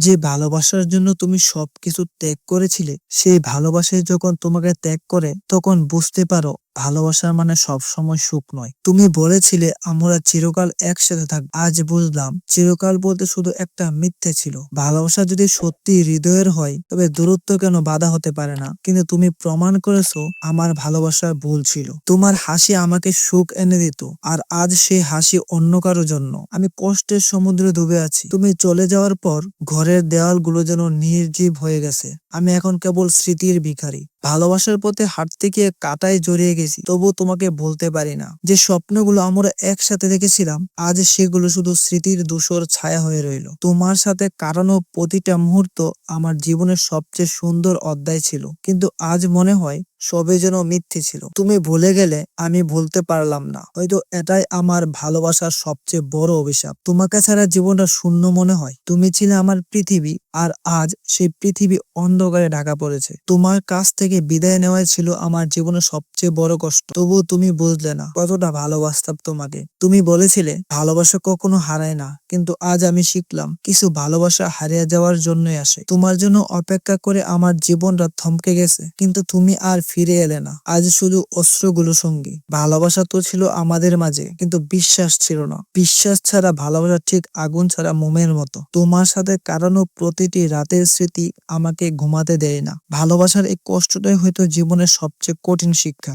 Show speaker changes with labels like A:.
A: যে ভালোবাসার জন্য তুমি সবকিছু ত্যাগ করেছিলে, সেই ভালোবাসায় যখন তোমাকে ত্যাগ করে, তখন বুঝতে পারো ভালোবাসার মানে সব সময় সুখ নয়। তুমি বলেছিলে আমরা চিরকাল একসাথে থাক আজ বুঝলাম, চিরকাল বলতে শুধু একটা মিথ্যে ছিল। ভালোবাসা যদি সত্যি হৃদয়ের হয়, তবে দূরত্ব কেন বাধা হতে পারে না? কিন্তু তুমি প্রমাণ করেছ, আমার ভালোবাসা ভুল ছিল। তোমার হাসি আমাকে সুখ এনে দিত, আর আজ সেই হাসি অন্য কারও জন্য। আমি কষ্টের সমুদ্রে ডুবে আছি। তুমি চলে যাওয়ার পর, ঘরের দেওয়ালগুলো যেন নির্জীব হয়ে গেছে। আমি এখন কেবল স্মৃতির ভিখারি। ভালোবাসার পথে হাঁটতে গিয়ে কাটায় জড়িয়ে গেছি। তবু তোমাকে বলতে পারি না যে স্বপ্নগুলো আমরা একসাথে দেখেছিলাম, আজ সেগুলো শুধু স্মৃতির দূষর ছায়া হয়ে রইল। তোমার সাথে কাটানো প্রতিটা মুহূর্ত আমার জীবনের সবচেয়ে সুন্দর অধ্যায় ছিল। কিন্তু আজ মনে হয় সবে যেন মিথ্যে ছিল। তুমি ভুলে গেলে আমি ভুলতে পারলাম না। হয়তো এটাই আমার ভালোবাসার সবচেয়ে বড় অভিশাপ। তোমাকে ছাড়া জীবনটা শূন্য মনে হয়। তুমি ছিলে আমার পৃথিবী আর আজ সেই পৃথিবী অন্ধকারে ঢাকা পড়েছে। তোমার কাছ থেকে বিদায় নেওয়াই ছিল আমার জীবনের সবচেয়ে বড় কষ্ট। তবুও তুমি বুঝলে না কতটা ভালোবাসতাম তোমাকে। তুমি বলেছিলে, ভালোবাসা কখনো হারায় না, কিন্তু আজ আমি শিখলাম কিছু ভালোবাসা হারিয়ে যাওয়ার জন্যই আসে। তোমার জন্য অপেক্ষা করে আমার জীবনটা থমকে গেছে। কিন্তু তুমি আর ফিরে এলে না। আজ শুধু অস্ত্রগুলো সঙ্গী। ভালোবাসা তো ছিল আমাদের মাঝে, কিন্তু বিশ্বাস ছিল না। বিশ্বাস ছাড়া ভালোবাসা ঠিক আগুন ছাড়া মোমের মতো। তোমার সাথে কারণও প্রতিটি রাতের স্মৃতি আমাকে ঘুমাতে দেয় না। ভালোবাসার এই কষ্টটাই হয়তো জীবনের সবচেয়ে কঠিন শিক্ষা।